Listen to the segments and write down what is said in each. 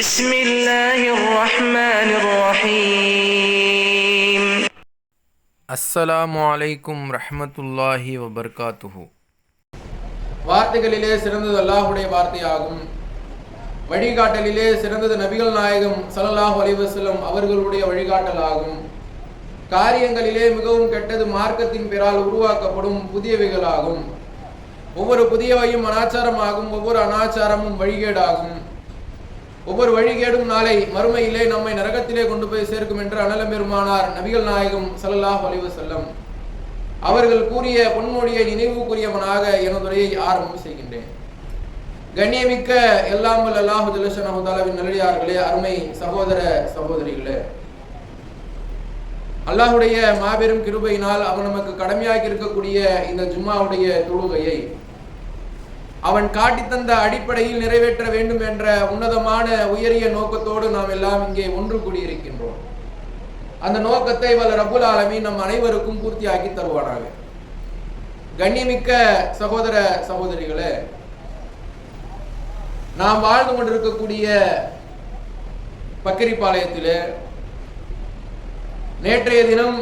بسم الله الرحمن الرحيم அஸ்ஸலாமு அலைக்கும் ரஹ்மத்துல்லாஹி வபர்காத்துஹு வார்த்தைகளிலே சிறந்தது அல்லாஹுடைய வார்த்தையாகும் வழிகாட்டலிலே சிறந்தது நபிகள் நாயகம் ஸல்லல்லாஹு அலைஹி வஸல்லம் அவர்களுடைய வழிகாட்டலாகும் காரியங்களிலே மிகவும் கெட்டது மார்க்கத்தின் பெயரால் உருவாக்கப்படும் புதியவைகளாகும் ஒவ்வொரு புதியவையும் அனாச்சாரமாகும் ஒவ்வொரு அனாச்சாரமும் வழிகேடாகும் ஒவ்வொரு வழிகேடும் நாளை மறுமையிலே நம்மை நரகத்திலே கொண்டு போய் சேர்க்கும் என்று அனலம் பெருமானார் நபிகள் நாயகம் ஸல்லல்லாஹு வலிவு செல்லம் அவர்கள் கூறிய பொன்மொழியை நினைவு கூறியவனாக ஆரம்பம் செய்கின்றேன். கண்ணியமிக்க எல்லாம் அல்லாஹு ஜல்லஷனஹு நல்லடியார்களே அருமை சகோதர சகோதரிகளே. அல்லாஹுடைய மாபெரும் கிருபையினால் அவன் நமக்கு கடமையாக்கி இருக்கக்கூடிய இந்த ஜும்மாவுடைய தொழுகையை அவன் காட்டித்தந்த அடிப்படையில் நிறைவேற்ற வேண்டும் என்ற உன்னதமான உயரிய நோக்கத்தோடு நாம் எல்லாம் இங்கே ஒன்று கூடியிருக்கின்றோம். அந்த நோக்கத்தை வல்ல ரபுல் ஆலமி நம் அனைவருக்கும் பூர்த்தியாக்கி தருவானாக. கண்ணிமிக்க சகோதர சகோதரிகளே நாம் வாழ்ந்து கொண்டிருக்கக்கூடிய பக்கிரிப்பாளையத்தில் நேற்றைய தினம்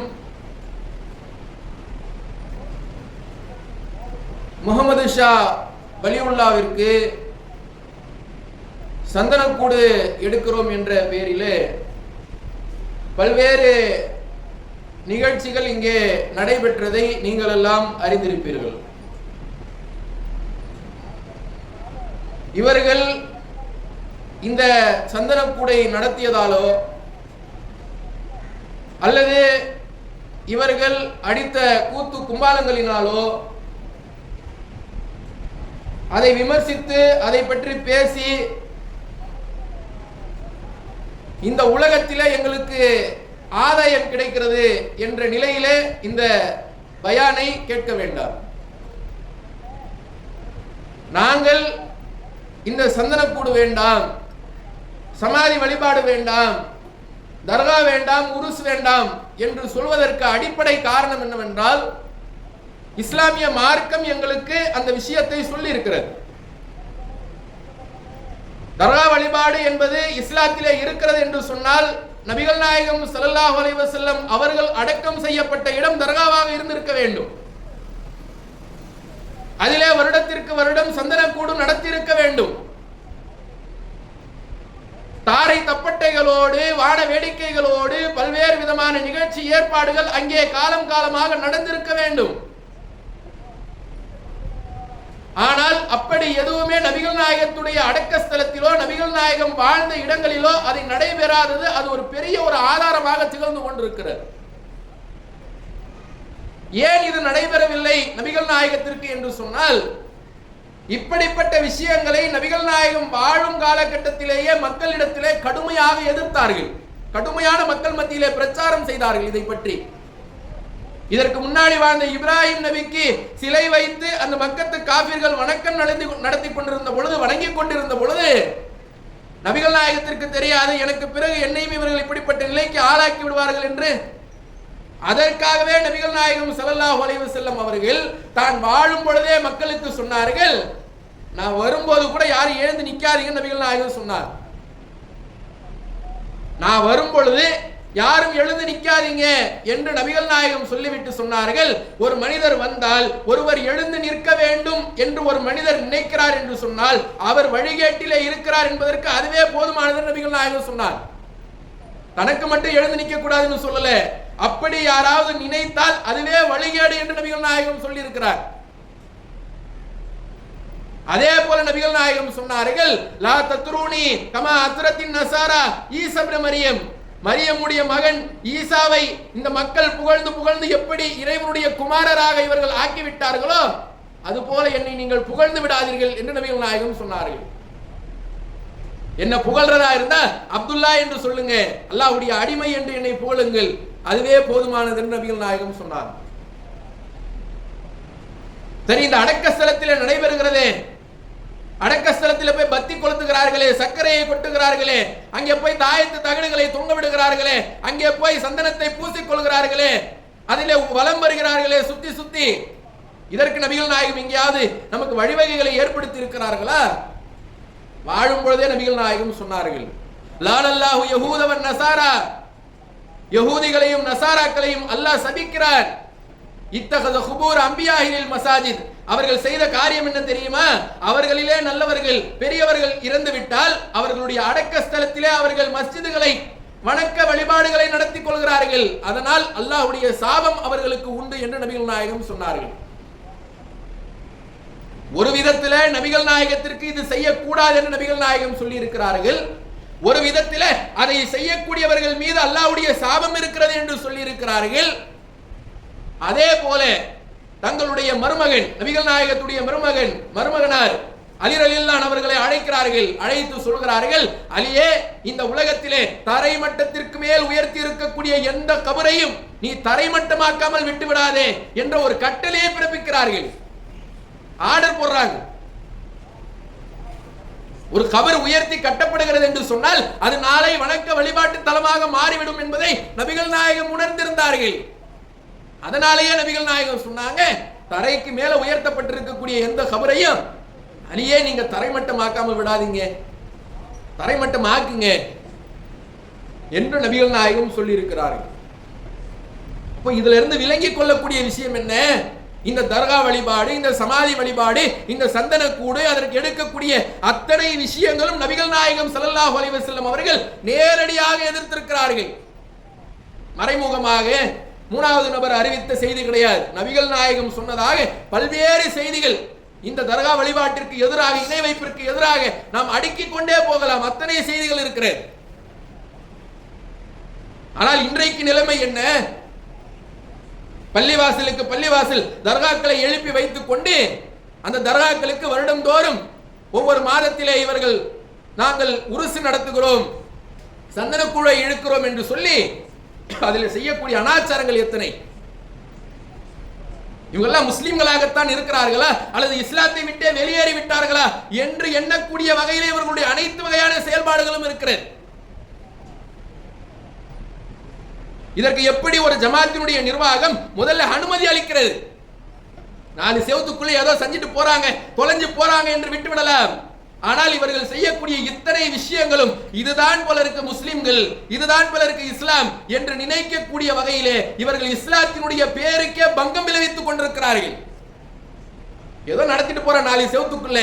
முகமது ஷா வலியுல்லாவிற்கு சந்தனக்கூடு எடுக்கிறோம் என்ற பெயரிலே பல்வேறு நிகழ்ச்சிகள் இங்கே நடைபெற்றதை நீங்கள் எல்லாம் அறிந்திருப்பீர்கள். இவர்கள் இந்த சந்தனக்கூடை நடத்தியதாலோ அல்லது இவர்கள் அடித்த கூத்து கும்பாலங்களினாலோ அதை விமர்சித்து அதை பற்றி பேசி இந்த உலகத்திலே எங்களுக்கு ஆதாயம் கிடைக்கிறது என்ற நிலையிலே இந்த பயானை கேட்க வேண்டாம். நாங்கள் இந்த சந்தனக்கூடு வேண்டாம் சமாதி வழிபாடு வேண்டாம் தர்கா வேண்டாம் உருஸ் வேண்டாம் என்று சொல்வதற்கு அடிப்படை காரணம் என்னவென்றால் இஸ்லாமிய மார்க்கம் எங்களுக்கு அந்த விஷயத்தை சொல்லி இருக்கிறது தர்கா வழிபாடு என்பது இஸ்லாத்திலே இருக்கிறது என்று சொன்னால் நபிகள் நாயகம் சல்லாஹ் அலைவசல்லம் அவர்கள் அடக்கம் செய்யப்பட்ட இடம் தர்காவாக இருந்திருக்க வேண்டும். அதிலே வருடத்திற்கு வருடம் சந்தனக்கூடு நடத்தியிருக்க வேண்டும். தாரை தப்பட்டைகளோடு வான வேடிக்கைகளோடு பல்வேறு விதமான நிகழ்ச்சி ஏற்பாடுகள் அங்கே காலம் காலமாக நடந்திருக்க வேண்டும். ஆனால் அப்படி எதுவுமே நபிகள் நாயகத்துடைய அடக்க ஸ்தலத்திலோ நபிகள் நாயகம் வாழ்ந்த இடங்களிலோ அதை நடைபெறாதது அது ஒரு பெரிய ஒரு ஆதாரமாக திகழ்ந்து கொண்டிருக்கிறது. ஏன் இது நடைபெறவில்லை நபிகள் நாயகத்திற்கு என்று சொன்னால் இப்படிப்பட்ட விஷயங்களை நபிகள் நாயகம் வாழும் காலகட்டத்திலேயே மக்களிடத்திலே கடுமையாக எதிர்த்தார்கள். கடுமையான மக்கள் மத்தியிலே பிரச்சாரம் செய்தார்கள் இதை பற்றி இதற்கு முன்னாடி வாழ்ந்த இப்ராஹிம் நபிக்கு சிலை வைத்து அந்த மக்கத்து காபிர்கள் வணக்கம் நடத்தி நடத்தி கொண்டிருந்த பொழுது வணங்கி கொண்டிருந்த பொழுது நபிகள் நாயகத்திற்கு தெரியாது எனக்கு பிறகு என்னையும் இவர்கள் இப்படிப்பட்ட நிலைக்கு ஆளாக்கி விடுவார்கள் என்று. அதற்காகவே நபிகள் நாயகம் செல்லல்லா ஒலைவு செல்லும் அவர்கள் தான் வாழும் பொழுதே மக்களுக்கு சொன்னார்கள். நான் வரும்போது கூட யாரும் எழுந்து நிற்காதீங்க நபிகள் நாயகம் சொன்னார். நான் வரும் பொழுது யாரும் எழுந்து நிக்காதீங்க என்று நபிகள் நாயகம் சொல்லிவிட்டு சொன்னார்கள். ஒரு மனிதர் வந்தால் ஒருவர் எழுந்து நிற்க வேண்டும் என்று ஒரு மனிதர் நினைக்கிறார் என்று சொன்னால் அவர் வழிகேட்டிலே இருக்கிறார் என்பதற்கு அதுவே போதுமானது நபிகள் நாயகம் சொன்னார். தனக்கு மட்டும் எழுந்து நிற்க கூடாதுன்னு சொல்லல. அப்படி யாராவது நினைத்தால் அதுவே வழிகேடு என்று நபிகள் நாயகம் சொல்லி இருக்கிறார் அதே போல நபிகள் நாயகம் சொன்னார்கள் லா தத்ரூனி கமா அத்ரத்தின் நசாரா ஈசப்ர மரியம். மரியமுடைய மகன் ஈசாவை இந்த மக்கள் புகழ்ந்து புகழ்ந்து எப்படி இறைவனுடைய குமாரராக இவர்கள் ஆக்கிவிட்டார்களோ அதுபோல என்னை நீங்கள் புகழ்ந்து விடாதீர்கள் என்று நபிகள் நாயகம் சொன்னார்கள். என்ன புகழ்றதா இருந்தா அப்துல்லா என்று சொல்லுங்க. அல்லாஹுடைய அடிமை என்று என்னை புகழுங்கள். அதுவே போதுமானது என்று நபிகள் நாயகம் சொன்னார். சரி இந்த அடக்க ஸ்தலத்தில் நடைபெறுகிறதே அடக்கஸ்தலத்தில் போய் பத்தி கொளுத்துகிறார்களே சர்க்கரையை கொட்டுகிறார்களே அங்கே போய் தாயத்து தகடுகளை தொங்க விடுகிறார்களே அங்கே போய் சந்தனத்தை பூசிக் கொள்கிறார்களே அதிலே வலம் வருகிறார்களே சுத்தி சுத்தி. இதற்கு நபிகள் நாயகம் எங்கேயாவது நமக்கு வழிவகைகளை ஏற்படுத்தி இருக்கிறார்களா? வாழும் பொழுதே நபிகள் நாயகம் சொன்னார்கள் லாலல்லாஹு யகூதவன் நசாரா. யகூதிகளையும் நசாராக்களையும் அல்லாஹ் சபிக்கிறார் இத்தகத ஹுபூர் அம்பியாஹினில் மசாஜித். அவர்கள் செய்த காரியம் என்ன தெரியுமா? அவர்களிலே நல்லவர்கள் பெரியவர்கள் இறந்து விட்டால் அவர்களுடைய அடக்க ஸ்தலத்திலே அவர்கள் மஸ்ஜிதுகளை வணக்க வழிபாடுகளை நடத்தி கொள்கிறார்கள். அதனால் அல்லாஹுடைய சாபம் அவர்களுக்கு உண்டு என்று நபிகள் நாயகம் சொன்னார்கள். ஒரு விதத்தில நபிகள் நாயகத்திற்கு இது செய்யக்கூடாது என்று நபிகள் நாயகம் சொல்லி இருக்கிறார்கள் ஒரு விதத்தில அதை செய்யக்கூடியவர்கள் மீது அல்லாவுடைய சாபம் இருக்கிறது என்று சொல்லி இருக்கிறார்கள் அதே போல தங்களுடைய மருமகன் நபிகள் நாயகத்துடைய மருமகன் மருமகனார் அலிரலில்லான் அவர்களை அழைக்கிறார்கள் அழைத்து சொல்கிறார்கள் அலியே இந்த உலகத்திலே தரை மட்டத்திற்கு மேல் உயர்த்தி இருக்கக்கூடிய எந்த கபரையும் நீ தரைமட்டமாக்காமல் விட்டு விடாதே என்ற ஒரு கட்டளையை பிறப்பிக்கிறார்கள். ஆர்டர் போடுறாங்க. ஒரு கபர் உயர்த்தி கட்டப்படுகிறது என்று சொன்னால் அது நாளை வணக்க வழிபாட்டு தலமாக மாறிவிடும் என்பதை நபிகள் நாயகம் உணர்ந்திருந்தார்கள். அதனாலேயே நபிகள் நாயகம் சொன்னாங்க தரைக்கு மேல உயர்த்தப்பட்டிருக்கக்கூடிய எந்த கபரையும் அலியே நீங்க தரைமட்டமாக்காம விடாதீங்க. தரைமட்டம் ஆக்குங்க என்று நபிகள் நாயகம் சொல்லி இருக்கிறார்கள் இப்போ இதுல இருந்து விளங்கி கொள்ளக்கூடிய விஷயம் என்ன? இந்த தர்கா வழிபாடு இந்த சமாதி வழிபாடு இந்த சந்தனக்கூடு அதற்கு எடுக்கக்கூடிய அத்தனை விஷயங்களும் நபிகள் நாயகம் ஸல்லல்லாஹு அலைஹி அவர்கள் நேரடியாக எதிர்த்திருக்கிறார்கள். மறைமுகமாக மூணாவது நபர் அறிவித்த செய்தி கிடையாது. நபிகள் நாயகம் சொன்னதாக பல்வேறு செய்திகள் இந்த தர்கா வழிபாட்டிற்கு எதிராக இணை வைப்பிற்கு எதிராக நாம் அடுக்கிக் கொண்டே போகலாம். அத்தனை செய்திகள் இருக்கிறது. ஆனால் இன்றைக்கு நிலைமை என்ன? பள்ளிவாசலுக்கு பள்ளிவாசல் தர்காக்களை எழுப்பி வைத்துக் கொண்டு அந்த தர்காக்களுக்கு வருடந்தோறும் ஒவ்வொரு மாதத்திலே இவர்கள் நாங்கள் உருசு நடத்துகிறோம் சந்தனக்குழை இழுக்கிறோம் என்று சொல்லி அதில் செய்யக்கூடிய அனாச்சாரங்கள் எத்தனை? இவங்கெல்லாம் முஸ்லிம்களாகத்தான் இருக்கிறார்களா? அல்லது இஸ்லாத்தை விட்டே வெளியேறி விட்டார்களா? என்று எண்ணக்கூடிய வகையிலே இவர்களுடைய அனைத்து வகையான செயல்பாடுகளும் இருக்கிறது. இதற்கு எப்படி ஒரு ஜமாத்தினுடைய நிர்வாகம் முதல்ல அனுமதி அளிக்கிறது? நாலு செவத்துக்குள்ளே ஏதோ செஞ்சுட்டு போறாங்க தொலைஞ்சு போறாங்க என்று விட்டு விடலாம் ஆனால் இவர்கள் செய்யக்கூடிய இத்தனை விஷயங்களும் இதுதான் போல முஸ்லிம்கள் இதுதான் போல இருக்கு இஸ்லாம் என்று நினைக்கக்கூடிய வகையிலே இவர்கள் இஸ்லாத்தினுடைய பேருக்கே பங்கம் விளைவித்துக் கொண்டிருக்கிறார்கள். ஏதோ நடத்திட்டு போற நாலு செவத்துக்குள்ள.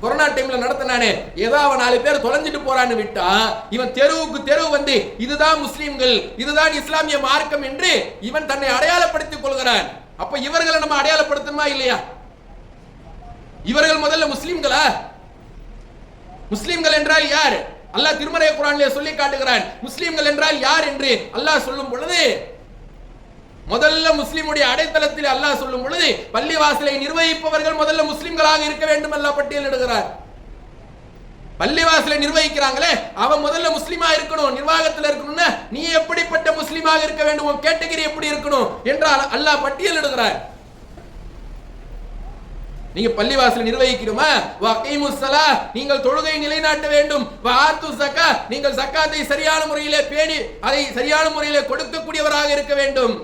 கொரோனா டைம்ல நடத்தினானே ஏதோ அவன் நாலு பேர் தொலைஞ்சிட்டு போறான்னு விட்டா இவன் தெருவுக்கு தெருவு வந்து இதுதான் முஸ்லிம்கள் இதுதான் இஸ்லாமிய மார்க்கம் என்று இவன் தன்னை அடையாளப்படுத்திக் கொள்கிறான். அப்ப இவர்களை நம்ம அடையாளப்படுத்தணுமா இல்லையா? இவர்கள் முதல்ல முஸ்லிம்களா? முஸ்லிம்கள் என்றால் யார்? அல்லாஹ் திருமலை குரானிலே சொல்லி காட்டுகிறான். முஸ்லிம்கள் என்றால் யார் என்று அல்லாஹ் சொல்லும் பொழுது முதல்ல முஸ்லிமுடைய அடைத்தளத்தில் அல்லாஹ் சொல்லும் பொழுது பள்ளிவாசலை நிர்வகிப்பவர்கள் முதல்ல முஸ்லிம்களாக இருக்க வேண்டும் அல்லாஹ் பட்டியலிடுகிறார் பள்ளிவாசலை நிர்வகிக்கிறாங்களே அவன் முதல்ல முஸ்லீமா இருக்கணும் நிர்வாகத்தில் இருக்கணும்னா நீ எப்படிப்பட்ட முஸ்லீமாக இருக்க வேண்டும் கேட்டகிரி எப்படி இருக்கணும் என்றால் அல்லாஹ் பட்டியலிடுகிறார் நீங்க பள்ளிவாசல் நிர்வகிக்கணுமா? வகைமு ஸலா நீங்கள் தொழுகை நிலைநாட்ட வேண்டும். வாத்து சக்கா நீங்கள் சக்காத்தை சரியான முறையிலே பேணி அதை சரியான முறையிலே கொடுக்கக்கூடியவராக இருக்க வேண்டும்.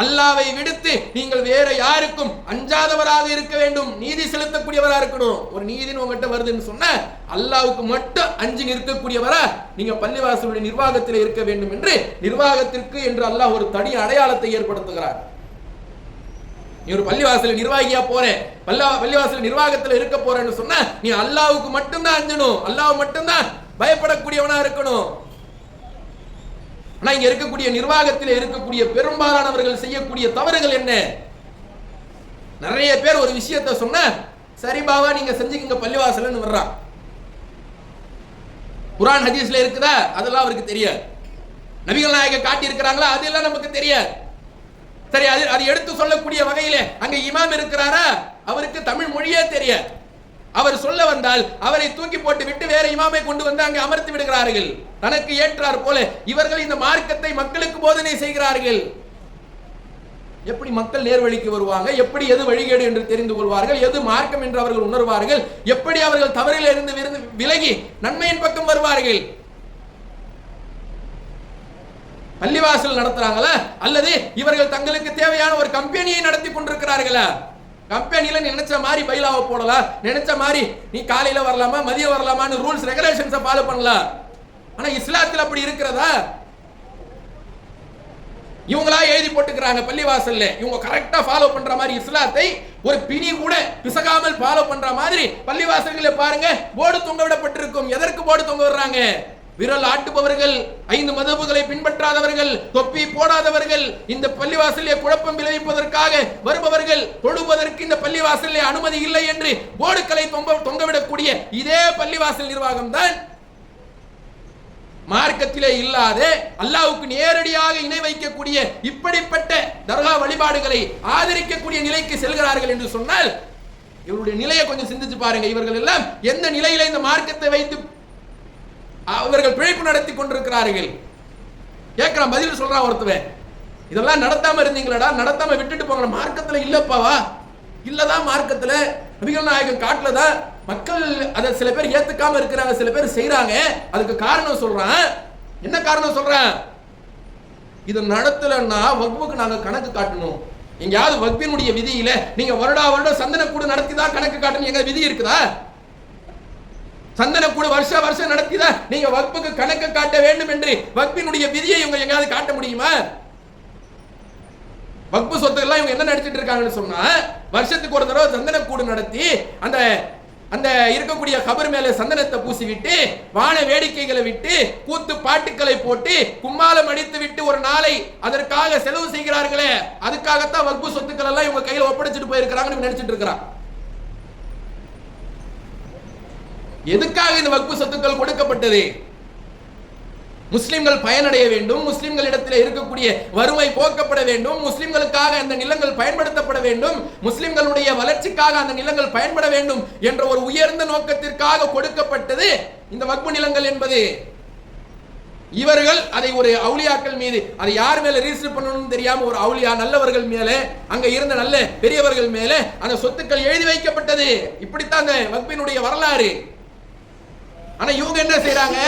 அல்லாவை விடுத்து நீங்கள் வேற யாருக்கும் அஞ்சாதவராக இருக்க வேண்டும். நீதி செலுத்தக்கூடியவரா இருக்கணும். ஒரு நீதின்னு உங்ககிட்ட வருதுன்னு சொன்ன அல்லாவுக்கு மட்டும் அஞ்சு நிற்கக்கூடியவரா நீங்க பள்ளிவாசலுடைய நிர்வாகத்தில் இருக்க வேண்டும் என்று நிர்வாகத்திற்கு என்று அல்லாஹ் ஒரு தனி அடையாளத்தை ஏற்படுத்துகிறார். நீ ஒரு பள்ளிவாசல் நிர்வாகியா போறேன். பல்லா பள்ளிவாசல் நிர்வாகத்துல இருக்க போறேன்னு சொன்னா நீ அல்லாவுக்கு மட்டும்தான் அஞ்சணும். அல்லாஹ் மட்டும்தான் பயப்படக்கூடியவனா இருக்கணும். ஆனா இங்க இருக்கக்கூடிய நிர்வாகத்தில் இருக்கக்கூடிய பெரும்பாலானவர்கள் செய்யக்கூடிய தவறுகள் என்ன? நிறைய பேர் ஒரு விஷயத்தை சொன்ன சரி பாவா நீங்க செஞ்சுக்கங்க பள்ளிவாசல்னு வர்றான் குரான் ஹதீஸ்ல இருக்குதா? அதெல்லாம் அவருக்கு தெரியாது. நபிகள் நாயக காட்டி இருக்கிறாங்களா அதெல்லாம் நமக்கு தெரியாது. சரி அது அது எடுத்து சொல்லக்கூடிய வகையிலே அங்க இமாம் இருக்கிறாரா? அவருக்கு தமிழ் மொழியே தெரிய அவர் சொல்ல வந்தால் அவரை தூக்கி போட்டு விட்டு வேற இமாமை கொண்டு வந்து அங்கே அமர்த்தி விடுகிறார்கள். தனக்கு ஏற்றார் போல இவர்கள் இந்த மார்க்கத்தை மக்களுக்கு போதனை செய்கிறார்கள். எப்படி மக்கள் நேர்வழிக்கு வருவாங்க? எப்படி எது வழிகேடு என்று தெரிந்து கொள்வார்கள்? எது மார்க்கம் என்று அவர்கள் உணர்வார்கள்? எப்படி அவர்கள் தவறில் இருந்து விருந்து விலகி நன்மையின் பக்கம் வருவார்கள்? பள்ளிவாசல் நடத்துறாங்களா? அல்லது இவர்கள் தங்களுக்கு தேவையான ஒரு கம்பெனியை நடத்தி கொண்டிருக்கிறார்களா? கம்பெனியில் நினைச்ச மாதிரி பைலாவை போடலாம் நினைச்ச மாதிரி நீ காலையில வரலாமா மதியம் வரலாமான்னு ரூல்ஸ் ரெகுலேஷன்ஸை ஃபாலோ பண்ணலாம் ஆனா இஸ்லாத்தில் அப்படி இருக்கிறதா? இவங்களா எழுதி போட்டுக்கிறாங்க பள்ளிவாசல்ல. இவங்க கரெக்டா ஃபாலோ பண்ற மாதிரி இஸ்லாத்தை ஒரு பிணி கூட பிசகாமல் ஃபாலோ பண்ற மாதிரி பள்ளிவாசல்களை பாருங்க போர்டு தொங்க விடப்பட்டிருக்கும். எதற்கு போர்டு தொங்க விடுறாங்க? விரல் ஆட்டுபவர்கள் ஐந்து மதபுகளை பின்பற்றாதவர்கள் தொப்பி போடாதவர்கள் இந்த பள்ளிவாசலே குழப்பம் விளைவிப்பதற்காக வருபவர்கள் தொழுவதற்கு இந்த பள்ளிவாசலே அனுமதி இல்லை என்று போர்டுகளை தொங்க தொங்கவிடக்கூடிய இதே பள்ளிவாசல் நிர்வாகம் தான் மார்க்கத்திலே இல்லாத அல்லாவுக்கு நேரடியாக இணை வைக்கக்கூடிய இப்படிப்பட்ட தர்கா வழிபாடுகளை ஆதரிக்கக்கூடிய நிலைக்கு செல்கிறார்கள் என்று சொன்னால் இவருடைய நிலையை கொஞ்சம் சிந்திச்சு பாருங்க. இவர்கள் எல்லாம் எந்த நிலையில இந்த மார்க்கத்தை வைத்து அவர்கள் பிழைப்பு நடத்தி கொண்டிருக்கிறார்கள். கேட்கிறான் பதில் சொல்றான் ஒருத்தவன். இதெல்லாம் நடத்தாம இருந்தீங்களடா நடத்தாம விட்டுட்டு போங்க மார்க்கத்துல இல்லப்பாவா இல்லதான் மார்க்கத்துல நபிகள் நாயகம் காட்டுல தான் மக்கள் அதை சில பேர் ஏத்துக்காம இருக்கிறாங்க சில பேர் செய்யறாங்க அதுக்கு காரணம் சொல்றான். என்ன காரணம் சொல்றேன்? இது நடத்தலன்னா வகுப்புக்கு நாங்க கணக்கு காட்டணும். எங்கேயாவது வகுப்பினுடைய விதியில நீங்க வருடா வருடம் சந்தனக்கூடு நடத்தி தான் கணக்கு காட்டணும். எங்க விதி இருக்குதா? சந்தனக்கூடு வருஷ வருஷம் நடத்திதா நீங்க வகுப்புக்கு கணக்கு காட்ட வேண்டும் என்று வகுப்பினுடைய விதியை இவங்க எங்கேயாவது காட்ட முடியுமா? வக்பு சொத்து எல்லாம் இவங்க என்ன நடிச்சிட்டு இருக்காங்கன்னு சொன்னா வருஷத்துக்கு ஒரு தடவை சந்தனக்கூடு நடத்தி அந்த அந்த இருக்கக்கூடிய கபர் மேல சந்தனத்தை பூசி விட்டு வான வேடிக்கைகளை விட்டு கூத்து பாட்டுக்களை போட்டு கும்மாலம் அடித்து விட்டு ஒரு நாளை அதற்காக செலவு செய்கிறார்களே அதுக்காகத்தான் வக்பு சொத்துக்கள் எல்லாம் இவங்க கையில் ஒப்படைச்சிட்டு போயிருக்கிறாங்கன்னு நினைச்சிட்டு இருக்கிறான் எதுக்காக இந்த வக்பு சொத்துக்கள் கொடுக்கப்பட்டது? முஸ்லிம்கள் பயனடைய வேண்டும் முஸ்லிம்களிடத்தில் இருக்கக்கூடிய வறுமை போக்கப்பட வேண்டும் முஸ்லிம்களுக்காக அந்த நிலங்கள் பயன்படுத்தப்பட வேண்டும் முஸ்லிம்களுடைய வளர்ச்சிக்காக அந்த நிலங்கள் பயன்பட வேண்டும் என்ற ஒரு உயர்ந்த நோக்கத்திற்காக கொடுக்கப்பட்டது இந்த வக்பு நிலங்கள் என்பது. இவர்கள் அதை ஒரு அவுளியாக்கள் மீது அதை யார் மேல ரிஜிஸ்டர் பண்ணணும்னு தெரியாம ஒரு அவுளியா நல்லவர்கள் மேல அங்க இருந்த நல்ல பெரியவர்கள் மேல அந்த சொத்துக்கள் எழுதி வைக்கப்பட்டது. இப்படித்தான் அந்த வக்பினுடைய வரலாறு. ஆனா இவங்க என்ன செய்யறாங்க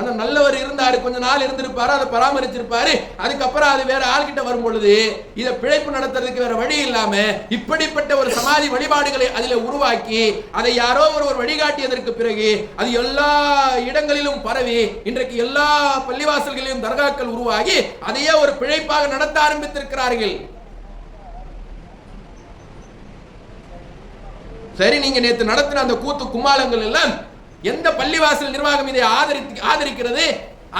அந்த நல்லவர் இருந்தாரு கொஞ்ச நாள் இருந்திருப்பாரு அதை பராமரிச்சிருப்பாரு. அதுக்கப்புறம் அது வேற ஆள்கிட்ட வரும் பொழுது இதை பிழைப்பு நடத்துறதுக்கு வேற வழி இல்லாம இப்படிப்பட்ட ஒரு சமாதி வழிபாடுகளை அதில் உருவாக்கி அதை யாரோ ஒருவர் வழிகாட்டியதற்கு பிறகு அது எல்லா இடங்களிலும் பரவி இன்றைக்கு எல்லா பள்ளிவாசல்களிலும் தர்காக்கள் உருவாகி அதையே ஒரு பிழைப்பாக நடத்த ஆரம்பித்திருக்கிறார்கள். சரி நீங்க நேற்று நடத்தின அந்த கூத்து கும்மாளங்கள் எல்லாம் எந்த பள்ளிவாசல் நிர்வாகம் இதை ஆதரி ஆதரிக்கிறது?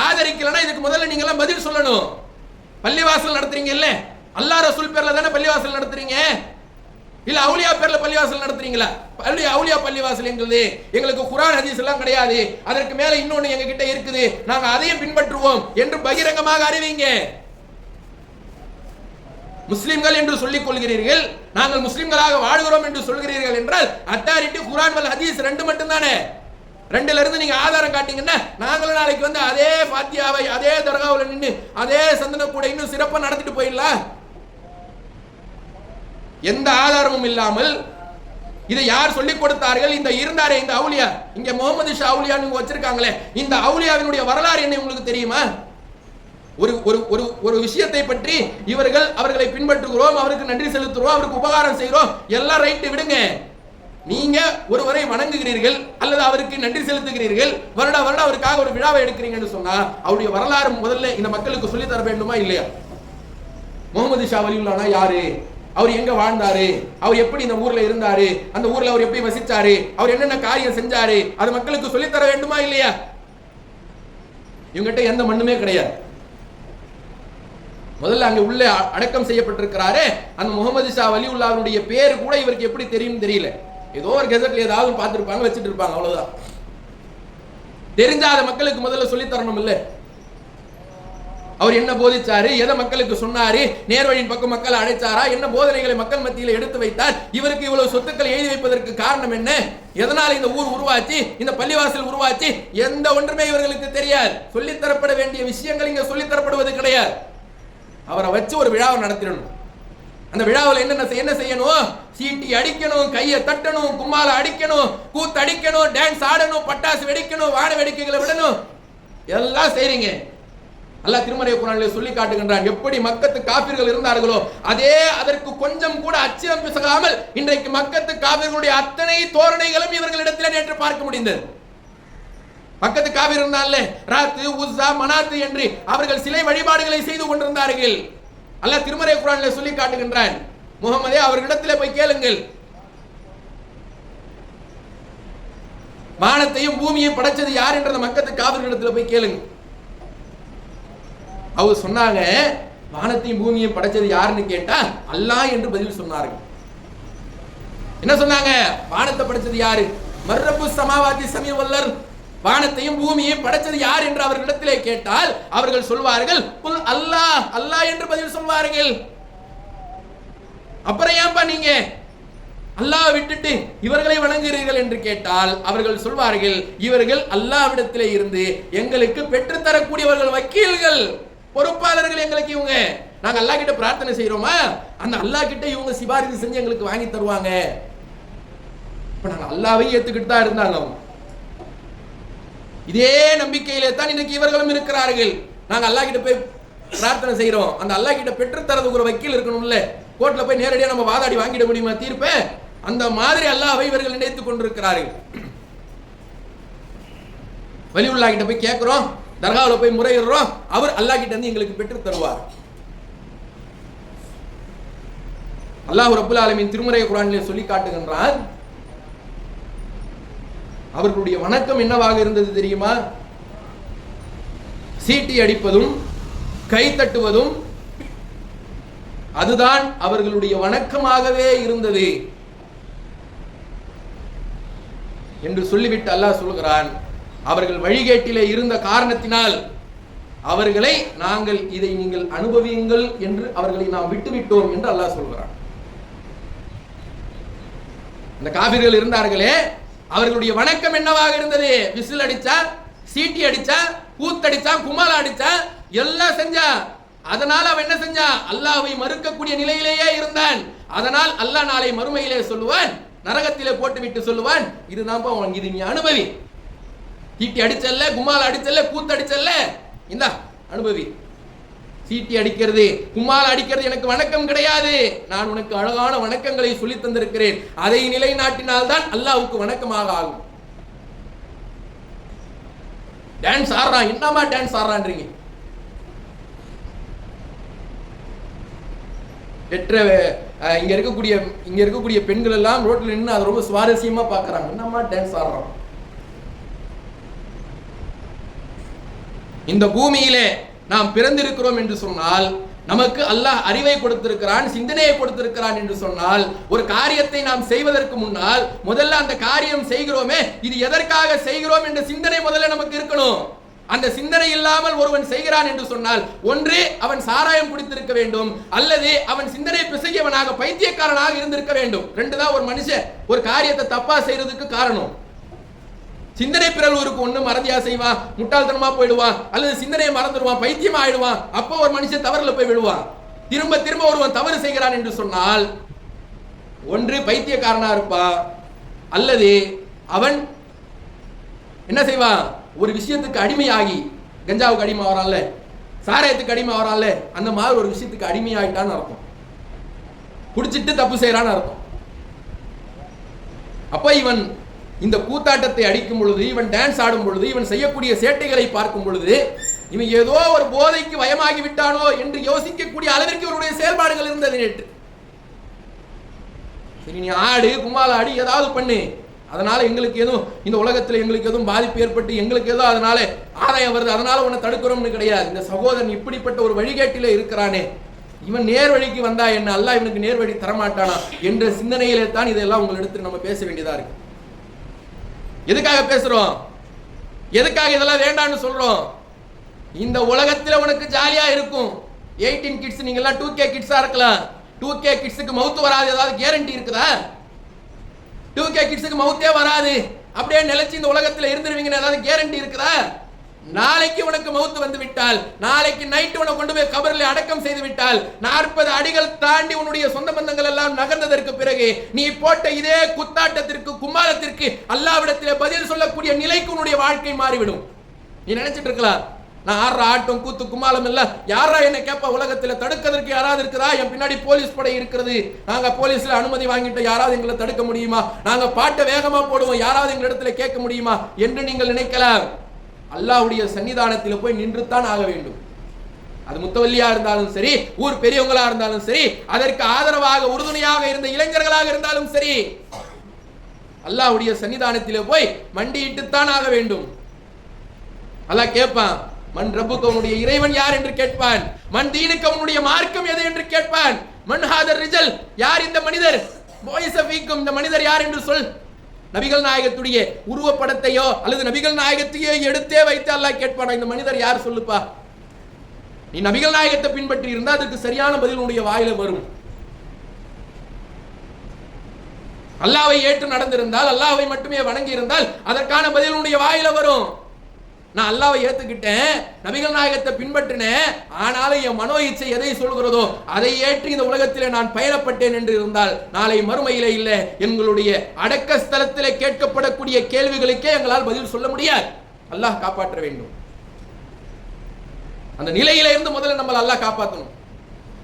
ஆதரிக்கலன்னா இதுக்கு முதல்ல நீங்க எல்லாம் பதில் சொல்லணும். பள்ளிவாசல் நடத்துறீங்க இல்ல அல்லா ரசூல் பேர்ல தானே பள்ளிவாசல் நடத்துறீங்க? இல்ல அவுலியா பேர்ல பள்ளிவாசல் நடத்துறீங்களா? பள்ளி அவுலியா பள்ளிவாசல் எங்களுது எங்களுக்கு குரான் ஹதீஸ் எல்லாம் கிடையாது. அதற்கு மேல இன்னொன்னு எங்க கிட்ட இருக்குது. நாங்க அதையும் பின்பற்றுவோம் என்று பகிரங்கமாக அறிவிங்க. முஸ்லிம்கள் என்று சொல்லிக் கொள்கிறீர்கள். நாங்கள் முஸ்லிம்களாக வாழ்கிறோம் என்று சொல்கிறீர்கள் என்றால் அத்தாரிட்டி குரான் வல் ஹதீஸ் ரெண்டு மட்டும் தானே ரெண்டுல இருந்து நீங்க ஆதாரம் காட்டீங்கன்னா நாங்களும் நாளைக்கு வந்து அதே பாத்தியாவை அதே தர்காவில் நின்று அதே சந்தன கூட இன்னும் சிறப்பா நடத்திட்டு போயிடலாம். எந்த ஆதாரமும் இல்லாமல் இதை யார் சொல்லிக் கொடுத்தார்கள்? இந்த இருந்தாரே இந்த அவுலியா இங்க முகமது ஷா அவுலியான்னு வச்சிருக்காங்களே இந்த அவுலியாவினுடைய வரலாறு என்ன உங்களுக்கு தெரியுமா? ஒரு ஒரு ஒரு ஒரு விஷயத்தை பற்றி இவர்கள் அவர்களை பின்பற்றுகிறோம் அவருக்கு நன்றி செலுத்துகிறோம் அவருக்கு உபகாரம் செய்கிறோம். எல்லாம் ரைட்டு விடுங்க. நீங்க ஒருவரை வணங்குகிறீர்கள் அல்லது அவருக்கு நன்றி செலுத்துகிறீர்கள் வருடா வருடம் அவருக்காக ஒரு விழாவை எடுக்கிறீங்கன்னு சொன்னா அவருடைய வரலாறு முதல்ல இந்த மக்களுக்கு சொல்லி தர வேண்டுமா இல்லையா? முகமது ஷா வலியுல்லானா யாரு? அவர் எங்க வாழ்ந்தாரு? அவர் எப்படி இந்த ஊர்ல இருந்தாரு? அந்த ஊர்ல அவர் எப்படி வசிச்சாரு? அவர் என்னென்ன காரியம் செஞ்சாரு? அது மக்களுக்கு சொல்லித் தர வேண்டுமா இல்லையா? இவங்கிட்ட எந்த மண்ணுமே கிடையாது. முதல்ல அங்க உள்ள அடக்கம் செய்யப்பட்டிருக்கிறாரு அந்த முகமது ஷா வலியுல்லாவுடைய பேர் கூட இவருக்கு எப்படி தெரியும் தெரியல. ஏதோ ஒரு கெசட்ல ஏதாவது பார்த்துருப்பாங்க வச்சிட்டு இருப்பாங்க அவ்வளவுதான். தெரிஞ்சாத மக்களுக்கு முதல்ல சொல்லித்தரணும் இல்ல. அவர் என்ன போதிச்சாரு? எதை மக்களுக்கு சொன்னாரு? நேர்வழியின் பக்கம் மக்களை அழைச்சாரா? என்ன போதனைகளை மக்கள் மத்தியில் எடுத்து வைத்தார்? இவருக்கு இவ்வளவு சொத்துக்கள் எழுதி வைப்பதற்கு காரணம் என்ன? எதனால் இந்த ஊர் உருவாச்சு? இந்த பள்ளிவாசல் உருவாச்சு? எந்த ஒன்றுமே இவர்களுக்கு தெரியாது. சொல்லித்தரப்பட வேண்டிய விஷயங்கள் இங்க சொல்லித்தரப்படுவது கிடையாது. அவரை வச்சு ஒரு விழாவை நடத்திடணும். அந்த விழாவில் என்னென்ன செய்ய- என்ன செய்யணும்? சீட்டி அடிக்கணும் கையை தட்டணும் கும்மால அடிக்கணும் கூத்து அடிக்கணும் டான்ஸ் ஆடணும் பட்டாசு வெடிக்கணும் வான வெடிக்கைகளை விடணும். எல்லாம் செய்றீங்க. அல்லாஹ் திருமறை குரானிலே சொல்லி காட்டுகின்றான் எப்படி மக்கத்து காபிர்கள் இருந்தார்களோ அதே அதற்கு கொஞ்சம் கூட அச்சம் பிசகாமல் இன்றைக்கு மக்கத்து காபிர்களுடைய அத்தனை தோரணைகளும் இவர்களிடத்தில் நேற்று பார்க்க முடிந்தது. பக்கத்து காவிரி இருந்தால ராத்து உஸ்ஸா மனாத்து என்று அவர்கள் சிலை வழிபாடுகளை செய்து கொண்டிருந்தார்கள். அல்ல திருமறை குரான்ல சொல்லி காட்டுகின்றான். முகமதே அவர்களிடத்தில் போய் கேளுங்கள். வானத்தையும் பூமியையும் படைச்சது யார் என்ற மக்கத்து காவிரிடத்தில் போய் கேளுங்க அவர் சொன்னாங்க வானத்தையும் பூமியையும் படைச்சது யாருன்னு கேட்டா அல்லாஹ் என்று பதில் சொன்னார்கள். என்ன சொன்னாங்க? வானத்தை படைச்சது யாரு? மர்ரப்பு சமாவாதி சமய வல்லர் வானத்தையும் பூமியையும் படைச்சது யார் என்று அவர்களிடத்திலே கேட்டால் அவர்கள் சொல்வார்கள் புல் அல்லாஹ் அல்லாஹ் என்று பதில் சொல்வார்கள். அப்புறம் ஏன்பா நீங்க? அல்லாஹ் விட்டுட்டு இவர்களை வணங்குகிறீர்கள் என்று கேட்டால் அவர்கள் சொல்வார்கள் இவர்கள் அல்லாவிடத்திலே இருந்து எங்களுக்கு பெற்றுத்தரக்கூடியவர்கள் வக்கீல்கள் பொறுப்பாளர்கள் எங்களுக்கு இவங்க. நாங்க அல்லாஹ் கிட்ட பிரார்த்தனை செய்யறோமா அந்த அல்லாஹ் கிட்ட இவங்க சிபாரிசு செஞ்சு எங்களுக்கு வாங்கி தருவாங்க. இப்ப நாங்க அல்லாவையும் ஏத்துக்கிட்டு தான் இருந்தாங்க அவங்க இதே நம்பிக்கையிலே தான் இன்னைக்கு இவர்களும் இருக்கிறார்கள். நாங்க அல்லாஹ் கிட்ட போய் பிரார்த்தனை செய்கிறோம் அந்த அல்லாஹ் கிட்ட பெற்று ஒரு வக்கீல் இருக்கணும்ல. கோர்ட்ல போய் நேரடியா நம்ம வாதாடி வாங்கிட முடியுமா தீர்ப்பை? அந்த மாதிரி அல்லாவை இவர்கள் நினைத்துக் கொண்டிருக்கிறார்கள். வலியுல்லா கிட்ட போய் கேட்கிறோம் தர்காவில் போய் முறையிடுறோம். அவர் அல்லாஹ் கிட்ட இருந்து எங்களுக்கு பெற்று தருவார். அல்லாஹ் ரபுல் ஆலமின் திருமறை குரானிலே சொல்லி காட்டுகின்றான் அவர்களுடைய வணக்கம் என்னவாக இருந்தது தெரியுமா? சீட்டி அடிப்பதும் கை தட்டுவதும் அதுதான் அவர்களுடைய வணக்கமாகவே இருந்தது. என்று சொல்லிவிட்டு அல்லாஹ் சொல்கிறான் அவர்கள் வழிகேட்டிலே இருந்த காரணத்தினால் அவர்களை நாங்கள் இதை நீங்கள் அனுபவியுங்கள் என்று அவர்களை நாம் விட்டுவிட்டோம் என்று அல்லாஹ் சொல்கிறான். இந்த காபிர்கள் இருந்தார்களே அவர்களுடைய வணக்கம் என்னவாக இருந்தது? விசில் அடிச்சா சீட்டி அடிச்சா கூத்தடிச்சா குமால் அடிச்சா எல்லாம் செஞ்சா. அதனால் அவன் என்ன செஞ்சான் அல்லாவை மறுக்கக்கூடிய நிலையிலேயே இருந்தான். அதனால் அல்லாஹ் நாளை மறுமையிலே சொல்லுவான் நரகத்திலே போட்டுவிட்டு சொல்லுவான் இதுதான்ப்பா உனக்கு இது நீ அனுபவி. சீட்டி அடிச்சல்ல கும்மால் அடிச்சல்ல கூத்தடிச்சல்ல இந்தா அனுபவி. சீட்டி அடிக்கிறது கும்மால் அடிக்கிறது எனக்கு வணக்கம் கிடையாது. நான் உனக்கு அழகான வணக்கங்களை சொல்லி தந்திருக்கிறேன். அதை நிலைநாட்டினால்தான் அல்லாவுக்கு வணக்கமாக ஆகும். டான்ஸ் ஆடுறான். என்னமா டான்ஸ் ஆடுறான்றீங்க? பெற்ற இங்க இருக்கக்கூடிய இங்க இருக்கக்கூடிய பெண்கள் எல்லாம் ரோட்ல நின்று அதை ரொம்ப சுவாரஸ்யமா பாக்குறாங்க என்னமா டான்ஸ் ஆடுறோம் இந்த பூமியிலே நாம் பிறந்திருக்கிறோம் என்று சொன்னால் நமக்கு அல்லாஹ் அறிவை கொடுத்திருக்கிறான் சிந்தனையை கொடுத்திருக்கிறான் என்று சொன்னால் ஒரு காரியத்தை நாம் செய்வதற்கு முன்னால் முதல்ல அந்த காரியம் செய்கிறோமே இது எதற்காக செய்கிறோம் என்ற சிந்தனை முதல்ல நமக்கு இருக்கணும். அந்த சிந்தனை இல்லாமல் ஒருவன் செய்கிறான் என்று சொன்னால் ஒன்று அவன் சாராயம் குடித்திருக்க வேண்டும் அல்லது அவன் சிந்தனை பிசையவனாக பைத்தியக்காரனாக இருந்திருக்க வேண்டும். ரெண்டு தான் ஒரு மனுஷன் ஒரு காரியத்தை தப்பா செய்யறதுக்கு காரணம். சிந்தனை பிறழ்வுக்கு ஒண்ணு மறதியா செய்வான் முட்டாள்தனமா போயிடுவான் அல்லது சிந்தனையை மறந்துடுவான் பைத்தியம் ஆயிடுவான் அப்போ ஒரு மனுஷன் தவறுல போய் விடுவான் திரும்ப திரும்ப ஒருவன் தவறு செய்கிறான் என்று சொன்னால் ஒன்று பைத்தியக்காரனா இருப்பா அல்லது அவன் என்ன செய்வான் ஒரு விஷயத்துக்கு அடிமையாகி கஞ்சாவுக்கு அடிமை வரான்ல சாராயத்துக்கு அடிமை வரான்ல அந்த மாதிரி ஒரு விஷயத்துக்கு அடிமையாயிட்டான்னு அர்த்தம். குடிச்சிட்டு தப்பு செய்யறான்னு அர்த்தம். அப்ப இவன் இந்த கூத்தாட்டத்தை அடிக்கும் பொழுது இவன் டான்ஸ் ஆடும் பொழுது இவன் செய்யக்கூடிய சேட்டைகளை பார்க்கும் பொழுது இவன் ஏதோ ஒரு போதைக்கு வயமாகி விட்டானோ என்று யோசிக்கக்கூடிய அளவிற்கு இவருடைய செயல்பாடுகள் இருந்தது நேற்று. சரி நீ ஆடு கும்மால ஆடி ஏதாவது பண்ணு. அதனால எங்களுக்கு எதுவும் இந்த உலகத்தில் எங்களுக்கு எதுவும் பாதிப்பு ஏற்பட்டு எங்களுக்கு ஏதோ அதனால ஆதாயம் வருது அதனால உன்னை தடுக்கிறோம்னு கிடையாது. இந்த சகோதரன் இப்படிப்பட்ட ஒரு வழிகேட்டிலே இருக்கிறானே. இவன் நேர் வழிக்கு வந்தா என்ன? அல்ல இவனுக்கு நேர் வழி தரமாட்டானா? என்ற சிந்தனையிலே தான் இதெல்லாம் உங்களிடத்தில் நம்ம பேச வேண்டியதா இருக்கு. எதுக்காக பேசுறோம்? எதுக்காக இதெல்லாம் வேண்டாம்னு சொல்றோம்? இந்த உலகத்தில் உனக்கு ஜாலியா இருக்கும். எயிட்டீன் கிட்ஸ் நீங்கெல்லாம் டூ கே கிட்ஸா இருக்கலாம். டூ கே கிட்ஸுக்கு மவுத்து வராது. ஏதாவது கேரண்டி இருக்குதா? டூ கே கிட்ஸுக்கு மவுத்தே வராது. அப்படியே நிலைச்சு இந்த உலகத்தில் இருந்துருவீங்கன்னு ஏதாவது கேரண்டி இருக்குதா? நாளைக்கு உனக்கு மவுத்து வந்து விட்டால் நாளைக்கு நைட்டு உனக்கு கொண்டு போய் கபரில் அடக்கம் செய்து விட்டால் நாற்பது அடிகள் தாண்டி உன்னுடைய சொந்த பந்தங்கள் எல்லாம் நகர்ந்ததற்கு பிறகு நீ போட்ட இதே குத்தாட்டத்திற்கு கும்மாலத்திற்கு அல்லாவிடத்தில் பதில் சொல்லக்கூடிய நிலைக்கு உன்னுடைய வாழ்க்கை மாறிவிடும். நீ நினைச்சிட்டு இருக்கலாம் நான் ஆடுற ஆட்டம் கூத்து குமாலம் இல்ல யாரா என்ன கேட்ப உலகத்துல தடுக்கிறதுக்கு யாராவது இருக்குதா என் பின்னாடி போலீஸ் படை இருக்கிறது. நாங்க போலீஸ்ல அனுமதி வாங்கிட்டு யாராவது எங்களை தடுக்க முடியுமா? நாங்க பாட்டை வேகமா போடுவோம் யாராவது எங்களிடத்துல கேட்க முடியுமா? என்று நீங்கள் நினைக்கலாம். அல்லாஹுடைய சன்னிதானத்தில் போய் நின்றுத்தான் ஆக வேண்டும். அது முத்தவல்லியா இருந்தாலும் சரி ஊர் பெரியவங்களா இருந்தாலும் சரி அதற்கு ஆதரவாக உறுதுணையாக இருந்த இளைஞர்களாக இருந்தாலும் சரி அல்லாஹ்வுடைய சன்னிதானத்தில் போய் மண்டியிட்டுத்தான் ஆக வேண்டும். அல்லாஹ் கேட்பான் மண் ரப்புக்கு அவனுடைய இறைவன் யார் என்று கேட்பான்? மண் தீனுக்கு அவனுடைய மார்க்கம் எது என்று கேட்பான்? மண் ஹாதர் ரிஜல் யார் இந்த மனிதர்? இந்த மனிதர் யார் என்று சொல். நபிகள் நாயகத்துடைய உருவப்படத்தையோ அல்லது நபிகள் நாயகத்தையோ எடுத்தே வைத்து அல்லாஹ் கேட்பானா? இந்த மனிதர் யார் சொல்லுப்பா? நீ நபிகள் நாயகத்தை பின்பற்றி இருந்தா அதுக்கு சரியான பதில் உடைய வாயில வரும். அல்லாவை ஏற்று நடந்திருந்தால் அல்லாவை மட்டுமே வணங்கி இருந்தால் அதற்கான பதில் வாயில வரும். நான் அல்லாவை ஏத்துக்கிட்டேன் நபிகள் நாயகத்தை பின்பற்றினேன் ஆனாலும் என் மனோ இச்சை எதை சொல்கிறதோ அதை ஏற்றி இந்த உலகத்திலே நான் பயணப்பட்டேன் என்று இருந்தால் நாளை மறுமையிலே இல்லை. எங்களுடைய அடக்க ஸ்தலத்திலே கேட்கப்படக்கூடிய கேள்விகளுக்கே எங்களால் பதில் சொல்ல முடியாது. அல்லாஹ் காப்பாற்ற வேண்டும். அந்த நிலையில இருந்து முதல்ல நம்ம அல்லாஹ் காப்பாற்றணும்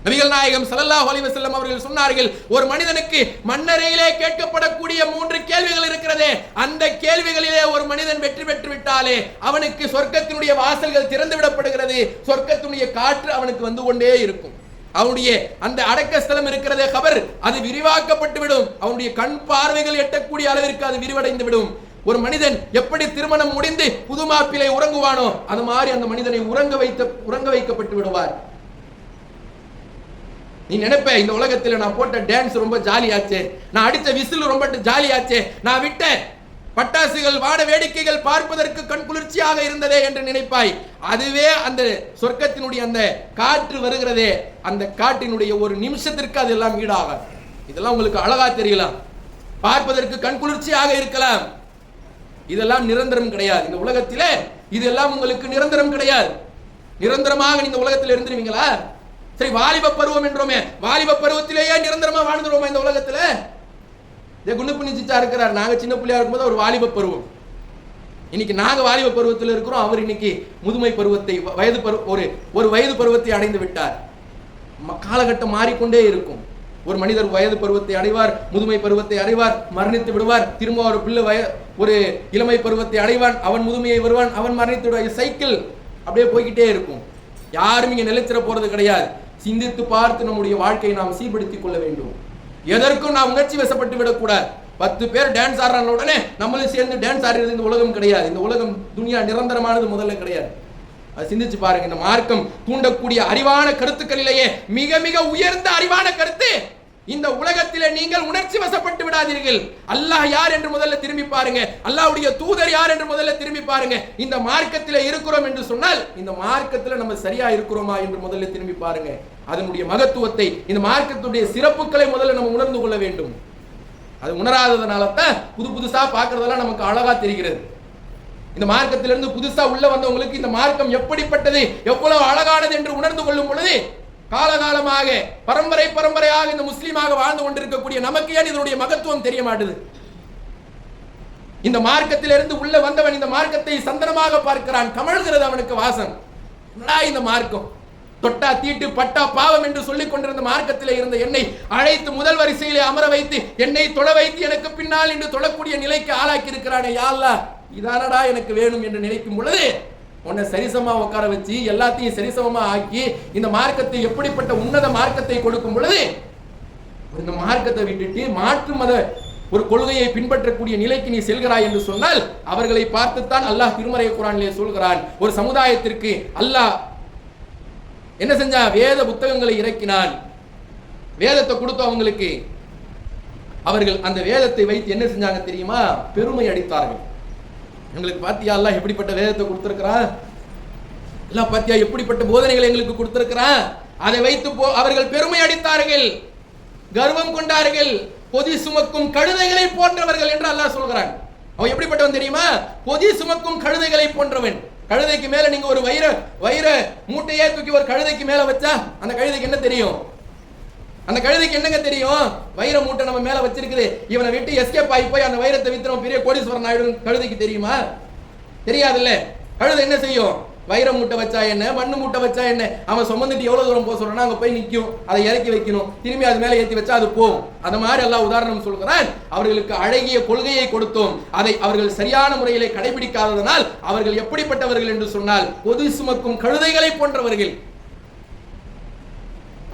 நபிகள் நாயகம் ஸல்லல்லாஹு அலைஹி செல்லம் அவர்கள் சொன்னார்கள் ஒரு மனிதனுக்கு மன்னரையிலே கேட்கப்படக்கூடிய மூன்று கேள்விகள் இருக்கிறதே அந்த கேள்விகளிலே ஒரு மனிதன் வெற்றி பெற்று விட்டாலே அவனுக்கு சொர்க்கத்தினுடைய வாசல்கள் திறந்து விடப்படுகிறது சொர்க்கத்தினுடைய காற்று அவனுக்கு வந்து கொண்டே இருக்கும். அவனுடைய அந்த அடக்க ஸ்தலம் இருக்கிறதே கபர் அது விரிவாக்கப்பட்டு விடும் அவனுடைய கண் பார்வைகள் எட்டக்கூடிய அளவிற்கு அது விரிவடைந்து விடும் ஒரு மனிதன் எப்படி திருமணம் முடிந்து புது மாப்பிளை உறங்குவானோ அது மாதிரி அந்த மனிதனை உறங்க வைத்த உறங்க வைக்கப்பட்டு விடுவார். நீ நினைப்ப இந்த உலகத்துல நான் போட்ட டான்ஸ் ரொம்ப ஜாலியாச்சே. நான் அடித்த விசில் ரொம்ப ஜாலியாச்சே. நான் விட்ட பட்டாசுகள் வாட வேடிக்கைகள் பார்ப்பதற்கு கண் குளிர்ச்சியாக இருந்ததே என்று நினைப்பாய். அதுவே அந்த சொர்க்கத்தினுடைய அந்த காற்று வருகிறதே. அந்த காற்றினுடைய ஒரு நிமிஷத்திற்கு அதெல்லாம் ஈடாகாது. இதெல்லாம் உங்களுக்கு அழகா தெரியலாம். பார்ப்பதற்கு கண் குளிர்ச்சியாக இருக்கலாம். இதெல்லாம் நிரந்தரம் கிடையாது. இந்த உலகத்திலே இதெல்லாம் உங்களுக்கு நிரந்தரம் கிடையாது. நிரந்தரமாக இந்த உலகத்தில் இருந்துருவீங்களா சரி வாலிப பருவம் என்றோமே வாலிப பருவத்திலேயே நிரந்தரமா வாழ்ந்துருவோமா இந்த உலகத்துல? இதே குண்டு சிச்சா இருக்கிறார். நாங்க சின்ன பிள்ளையா இருக்கும்போது ஒரு வாலிப பருவம். இன்னைக்கு நாங்க வாலிப பருவத்தில் இருக்கிறோம். அவர் இன்னைக்கு முதுமை பருவத்தை வயது பருவ ஒரு ஒரு வயது பருவத்தை அடைந்து விட்டார். ம- காலகட்டம் மாறிக்கொண்டே இருக்கும். ஒரு மனிதர் வயது பருவத்தை அடைவார் முதுமை பருவத்தை அடைவார் மரணித்து விடுவார் திரும்ப ஒரு பிள்ளை வய ஒரு இளமை பருவத்தை அடைவான் அவன் முதுமையை வருவான் அவன் மரணித்து விடுவான். சைக்கிள் அப்படியே போய்க்கிட்டே இருக்கும். யாரும் இங்க நிலைத்திர போறது கிடையாது. சிந்தித்து பார்த்து நம்முடைய வாழ்க்கையை நாம் சீர்படுத்திக் கொள்ள வேண்டும். எதற்கும் நாம் உணர்ச்சி வசப்பட்டு விடக்கூடாது. பத்து பேர் டான்ஸ் ஆடுறாங்க உடனே நம்மளும் சேர்ந்து டான்ஸ் ஆடுறது இந்த உலகம் கிடையாது. இந்த உலகம் துனியா நிரந்தரமானது முதல்ல கிடையாது. அது சிந்திச்சு பாருங்க. இந்த மார்க்கம் தூண்டக்கூடிய அறிவான கருத்துக்களிலேயே மிக மிக உயர்ந்த அறிவான கருத்து இந்த உலகத்திலே நீங்கள் உணர்ச்சி வசப்பட்டு விடாதீர்கள். அல்லாஹ் யார் என்று முதல்ல திரும்பி பாருங்க. அல்லாஹ்வுடைய தூதர் யார் என்று முதல்ல திரும்பி பாருங்க. இந்த மார்க்கத்தில் இருக்கிறோம் என்று சொன்னால் இந்த மார்க்கத்தில் நம்ம சரியா இருக்கிறோமா என்று முதல்ல திரும்பி பாருங்க. அதனுடைய மகத்துவத்தை இந்த மார்க்கத்துடைய சிறப்புகளை முதல்ல நம்ம உணர்ந்து கொள்ள வேண்டும். அது உணராததுனால தான் புது புதுசா பார்க்கறதெல்லாம் நமக்கு அழகா தெரிகிறது. இந்த மார்க்கத்திலிருந்து புதுசா உள்ள வந்தவங்களுக்கு இந்த மார்க்கம் எப்படிப்பட்டது எவ்வளவு அழகானது என்று உணர்ந்து கொள்ளும் பொழுது காலகாலமாக பரம்பரை பரம்பரையாக இந்த முஸ்லீமாக வாழ்ந்து கொண்டிருக்கக்கூடிய நமக்கு ஏன் இதனுடைய மகத்துவம் தெரிய மாட்டுது? இந்த மார்க்கத்திலிருந்து உள்ள வந்தவன் இந்த மார்க்கத்தை சந்தனமாக பார்க்கிறான். கமழ்கிறது அவனுக்கு வாசம். இந்த மார்க்கம்? தொட்டா தீட்டு பட்டா பாவம் என்று சொல்லிக் கொண்டிருந்த மார்க்கத்திலே இருந்த என்னை அழைத்து முதல் வரிசையிலே அமர வைத்து என்னை தொட வைத்து எனக்கு பின்னால் என்று தொழக்கூடிய நிலைக்கு ஆளாக்கி இருக்கிறானே யாழ்லா இதானடா எனக்கு வேணும் என்று நினைக்கும் பொழுது உன்னை சரிசமா உட்கார வச்சு எல்லாத்தையும் சரிசமமா ஆக்கி இந்த மார்க்கத்தை எப்படிப்பட்ட உன்னத மார்க்கத்தை கொடுக்கும் பொழுது இந்த மார்க்கத்தை விட்டுட்டு மாற்று மத ஒரு கொள்கையை பின்பற்றக்கூடிய நிலைக்கு நீ செல்கிறாய் என்று சொன்னால் அவர்களை பார்த்துத்தான் அல்லாஹ் திருமறை குரானிலே சொல்கிறான். ஒரு சமுதாயத்திற்கு அல்லாஹ் என்ன செஞ்சா? வேத புத்தகங்களை இறக்கினான். வேதத்தை கொடுத்த அவங்களுக்கு. அவர்கள் அந்த வேதத்தை வைத்து என்ன செஞ்சாங்க தெரியுமா? பெருமை அடித்தார்கள். எங்களுக்கு பாத்தியா எல்லாம் எப்படிப்பட்ட வேதத்தை கொடுத்துருக்கிறான் எல்லாம் பாத்தியா எப்படிப்பட்ட போதனைகளை எங்களுக்கு கொடுத்திருக்கிறான் அதை வைத்து போ அவர்கள் பெருமை அடித்தார்கள் கர்வம் கொண்டார்கள் பொதி சுமக்கும் கழுதைகளை போன்றவர்கள் என்று அல்லாஹ் சொல்கிறான். அவன் எப்படிப்பட்டவன் தெரியுமா? பொதி சுமக்கும் கழுதைகளை போன்றவன். கழுதைக்கு மேல நீங்க ஒரு வைர வைர மூட்டையே தூக்கி ஒரு கழுதைக்கு மேல வச்சா அந்த கழுதைக்கு என்ன தெரியும்? அந்த கழுதைக்கு என்னங்க தெரியும்? வைர மூட்டை நம்ம மேல வச்சிருக்குது. இவனை விட்டு எஸ்கேப் ஆகி போய் அந்த வைரத்தை வித்திரம் பெரிய கோடீஸ்வரன் ஆயிடும் கழுதைக்கு தெரியுமா? தெரியாதுல்ல. கழுதை என்ன செய்யும்? வைர மூட்டை வச்சா என்ன? மண்ணு மூட்டை வச்சா என்ன? அவன் சுமந்துட்டு எவ்வளவு தூரம் போக சொல்றானா அங்க போய் நிற்கும் அதை இறக்கி வைக்கணும். திரும்பி அது மேல ஏற்றி வச்சா அது போகும். அந்த மாதிரி எல்லாம் உதாரணம் சொல்கிறான். அவர்களுக்கு அழகிய கொள்கையை கொடுத்தோம். அதை அவர்கள் சரியான முறையிலே கடைபிடிக்காததனால் அவர்கள் எப்படிப்பட்டவர்கள் என்று சொன்னால் பொது சுமக்கும் கழுதைகளை போன்றவர்கள்.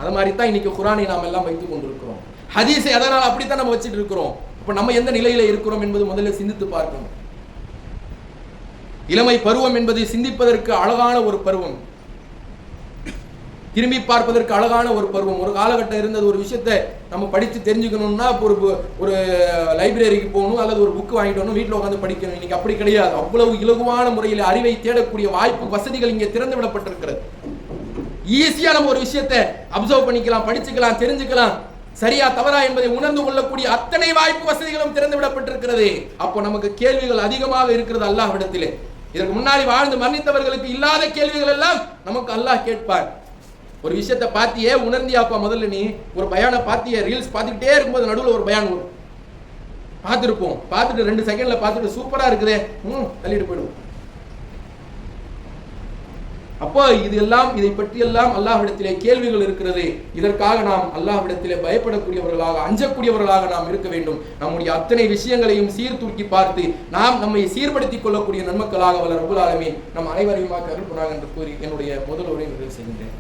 அது மாதிரி தான் இன்னைக்கு குரானை நாம் எல்லாம் வைத்துக் கொண்டிருக்கிறோம். ஹதீஸை அதனால் அப்படித்தான் நம்ம வச்சுட்டு இருக்கிறோம். அப்போ நம்ம எந்த நிலையில இருக்கிறோம் என்பது முதல்ல சிந்தித்து பார்க்கணும். இளமை பருவம் என்பது சிந்திப்பதற்கு அழகான ஒரு பருவம். திரும்பி பார்ப்பதற்கு அழகான ஒரு பருவம். ஒரு காலகட்டம் இருந்தது ஒரு விஷயத்தை நம்ம படித்து தெரிஞ்சுக்கணும்னா இப்போ ஒரு ஒரு லைப்ரரிக்கு போகணும் அல்லது ஒரு புக் வாங்கிட்டு வரணும் வீட்டில் உட்காந்து படிக்கணும். இன்னைக்கு அப்படி கிடையாது. அவ்வளவு இலகுவான முறையில் அறிவை தேடக்கூடிய வாய்ப்பு வசதிகள் இங்கே திறந்து விடப்பட்டிருக்கிறது ஈஸியாக நம்ம ஒரு விஷயத்தை அப்சர்வ் பண்ணிக்கலாம் படிச்சுக்கலாம் தெரிஞ்சுக்கலாம். சரியா தவறா என்பதை உணர்ந்து கொள்ளக்கூடிய அத்தனை வாய்ப்பு வசதிகளும் திறந்து விடப்பட்டிருக்கிறது அப்போ நமக்கு கேள்விகள் அதிகமாக இருக்கிறது அல்லாஹ்விடத்திலே இதற்கு முன்னாடி வாழ்ந்து மரணித்தவர்களுக்கு இல்லாத கேள்விகள் எல்லாம் நமக்கு அல்லாஹ் கேட்பார். ஒரு விஷயத்தை பார்த்தியே உணர்ந்தியாப்பா முதல்ல நீ? ஒரு பயானை பார்த்தியே ரீல்ஸ் பார்த்துக்கிட்டே இருக்கும்போது நடுவில் ஒரு பயான் வரும். பார்த்துருப்போம் பார்த்துட்டு ரெண்டு செகண்ட்ல பார்த்துட்டு சூப்பரா இருக்குதே. ம் தள்ளிட்டு போயிடுவோம். அப்போ இது எல்லாம் இதை பற்றி எல்லாம் அல்லாஹ்விடத்திலே கேள்விகள் இருக்கிறது. இதற்காக நாம் அல்லாஹ்விடத்திலே பயப்படக்கூடியவர்களாக அஞ்சக்கூடியவர்களாக நாம் இருக்க வேண்டும். நம்முடைய அத்தனை விஷயங்களையும் சீர்தூக்கி பார்த்து நாம் நம்மை சீர்படுத்திக் கொள்ளக்கூடிய நன்மக்களாக வளர் ரபுல் ஆலமீன் நம் அனைவரையுமாக கருப்புனாக என்று கூறி என்னுடைய முதல் உரை நிறைவு செய்கின்றேன்.